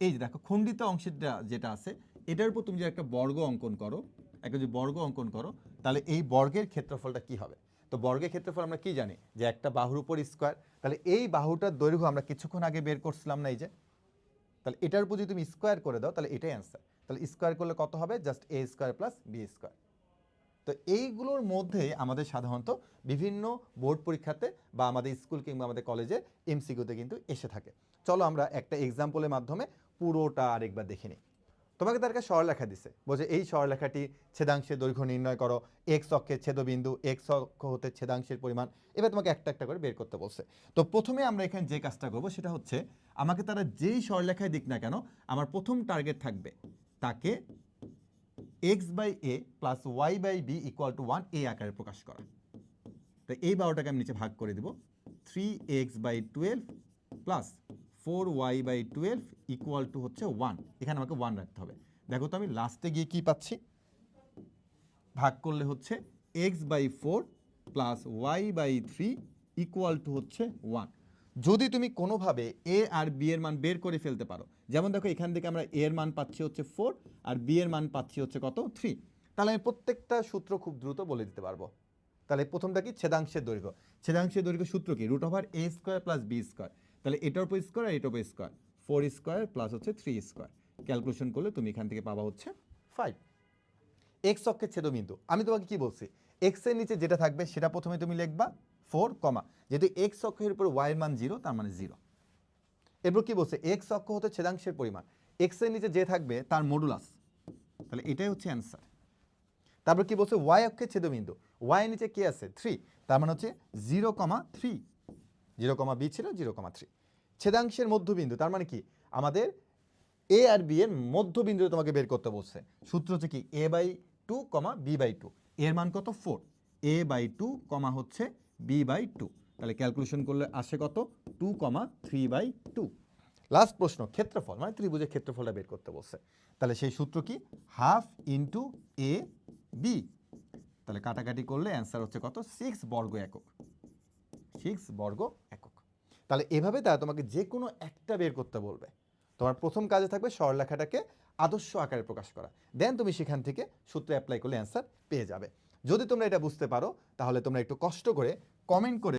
এই যে দেখো, খণ্ডিত অংশেরটা যেটা আছে, এটার উপর তুমি যে একটা বর্গ অঙ্কন করো, একটা যদি বর্গ অঙ্কন করো, তাহলে এই বর্গের ক্ষেত্রফলটা কি হবে? তো বর্গের ক্ষেত্রফল আমরা কি জানি? যে একটা বাহুর উপর স্কোয়ার তাহলে এই বাহুটার দৈর্ঘ্য আমরা কিছুক্ষণ আগে বের করছিলাম না এই যে। তাহলে এটার উপর যদি তুমি স্কোয়ার করে দাও, তাহলে এটাই অ্যান্সার তাহলে স্কোয়ার করলে কত হবে? Just a square plus b square তো এইগুলোর মধ্যে আমাদের সাধারণত বিভিন্ন বোর্ড পরীক্ষাতে বা আমাদের স্কুল কিংবা আমাদের কলেজে এমসিকিউতে কিন্তু এসে থাকে। চলো আমরা একটা এক্সাম্পলের মাধ্যমে পুরোটা আরেকবার দেখে নিই। তোমাকে তার কাছে সরলেখা দিছে। বলছে, এই সরলেখাটি ছেদাংশের দৈর্ঘ্য নির্ণয় করো। এক্স অক্ষের ছেদবিন্দু এক্স অক্ষ হতে ছেদাংশের পরিমাণ। এবার তোমাকে একটা একটা করে বের করতে বলছে। তো প্রথমে আমরা এখানে যে কাজটা করব সেটা হচ্ছে, আমাকে তারা যেই সরলেখায় দিক না কেন, আমার প্রথম টার্গেট থাকবে তাকে x by a plus y by b equal to one এ আকারে প্রকাশ করা। তো এই বারোটাকে আমি নিচে ভাগ করে দেব। Three x by twelve plus four y by twelve equal to হচ্ছে ওয়ান এখানে আমাকে ওয়ান রাখতে হবে। দেখো তো আমি লাস্টে গিয়ে কি পাচ্ছি? ভাগ করলে হচ্ছে x by four plus y by three equal to হচ্ছে ওয়ান যদি তুমি কোনোভাবে এ আর বি এর মান বের করে ফেলতে পারো, যেমন দেখো এখান থেকে আমরা এ এর মান পাচ্ছি হচ্ছে ফোর আর বি এর মান পাচ্ছি হচ্ছে কত? থ্রি তাহলে আমি প্রত্যেকটা সূত্র খুব দ্রুত বলে দিতে পারব। তাহলে প্রথমটা কি? ছেদাংশের দৈর্ঘ্য। ছেদাংশের দৈর্ঘ্য সূত্র কি? Root over a square plus b square তাহলে এটার উপর স্কোয়ার আর এটার উপর স্কোয়ার ফোর স্কোয়ার প্লাস হচ্ছে থ্রি স্কোয়ার ক্যালকুলেশন করলে তুমি এখান থেকে পাবা হচ্ছে ফাইভ এক্স অক্ষের ছেদবিন্দু। আমি তোমাকে কি বলছি? এক্সের নিচে যেটা থাকবে সেটা প্রথমে তুমি লিখবা। Four comma. যেহেতু এক্স অক্ষের উপর ওয়াই মান জিরো তার মানে জিরো এরপর কি বলছে? এক্স অক্ষ হতে ছেদাংশের পরিমাণ। এক্সের নিচে যে থাকবে, তার মডুলাস তাহলে এটাই হচ্ছে অ্যান্সার তারপর কি বলছে? ওয়াই অক্ষের ছেদবিন্দু। ওয়াই এর নিচে কে আছে? থ্রি তার মানে হচ্ছে zero comma three zero comma b ছিল জিরো কমা থ্রি ছেদাংশের মধ্যবিন্দু, তার মানে কি? আমাদের এ আর বি এর মধ্যবিন্দু তোমাকে বের করতে বলছে। সূত্র হচ্ছে কি? A by two comma b by two এর মান কত? Four a by two comma হচ্ছে বি বাই টু তাহলে ক্যালকুলেশন করলে আসে কত? Two comma three by two last প্রশ্ন, ক্ষেত্রফল মানে ত্রিভুজের ক্ষেত্রফলটা বের করতে বলছে। তাহলে সেই সূত্র কি? হাফ ইন্টু এ বি তাহলে কাটাকাটি করলে অ্যান্সার হচ্ছে কত? সিক্স বর্গ একক। সিক্স বর্গ একক। তাহলে এভাবে তারা তোমাকে যে কোনো একটা বের করতে বলবে। তোমার প্রথম কাজে থাকবে সরলেখাটাকে আদর্শ আকারে প্রকাশ করা। দেন তুমি সেখান থেকে সূত্র অ্যাপ্লাই করলে অ্যান্সার পেয়ে যাবে। যদি তোমরা এটা বুঝতে পারো তাহলে তোমরা একটু কষ্ট করে কমেন্ট করে